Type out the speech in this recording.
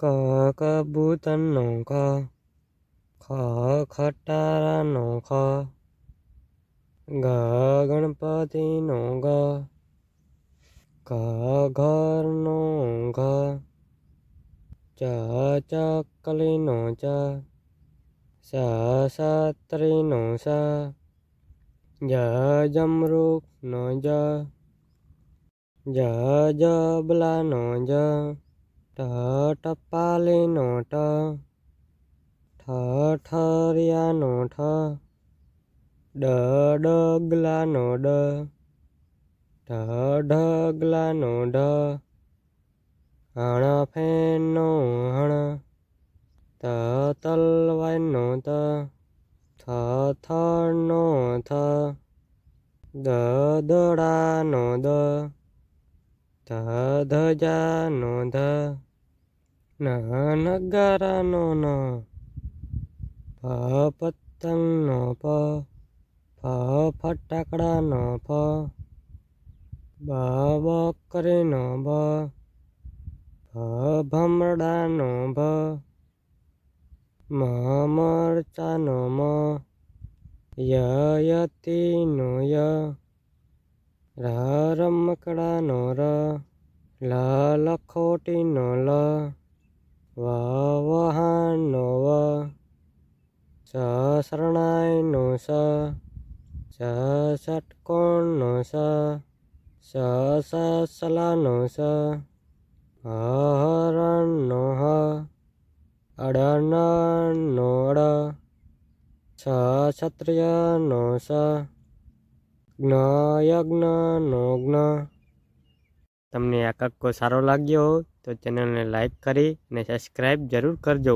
ક કબૂતરનો ક ખ ખટારાનો ખ ગ ગણપતિનો ગ ઘ ઘરનો ઘ ચ ચકલીનો ચ સ સત્રીનો સ જ જમરૂખનો જ જ જબલાનો જ ટ ટપાલીનો ટ ઠ ઠરિયાનો ઠ ડ ડગલાનો ડ ઢ ઢગલાનો ઢ હણ ફેનનો હણ ત તલવારનો ત થ થળનો થ દ દડાનો દ ધ ધજાનો ધ ન નગારાનો ન પ પતંગનો પ ફ ફટાકડાનો ફ બ બકરીનો બ ભ ભમરડાનો ભ, મ મરચાનો મ, ય યતીનો ય. ર રમકડાનો ર લ લખોટીનો લ વ વહાણનો વ સ શરણાઈનો સ સ ષટકોણનો સ સ સ હ હરણનો હ અડનનો અડ છ ક્ષત્રિયનો સ જ્ઞ જ્ઞ તમને આ કક્કો સારો લાગ્યો હોય તો ચેનલને લાઈક કરી અને સબસ્ક્રાઈબ જરૂર કરજો.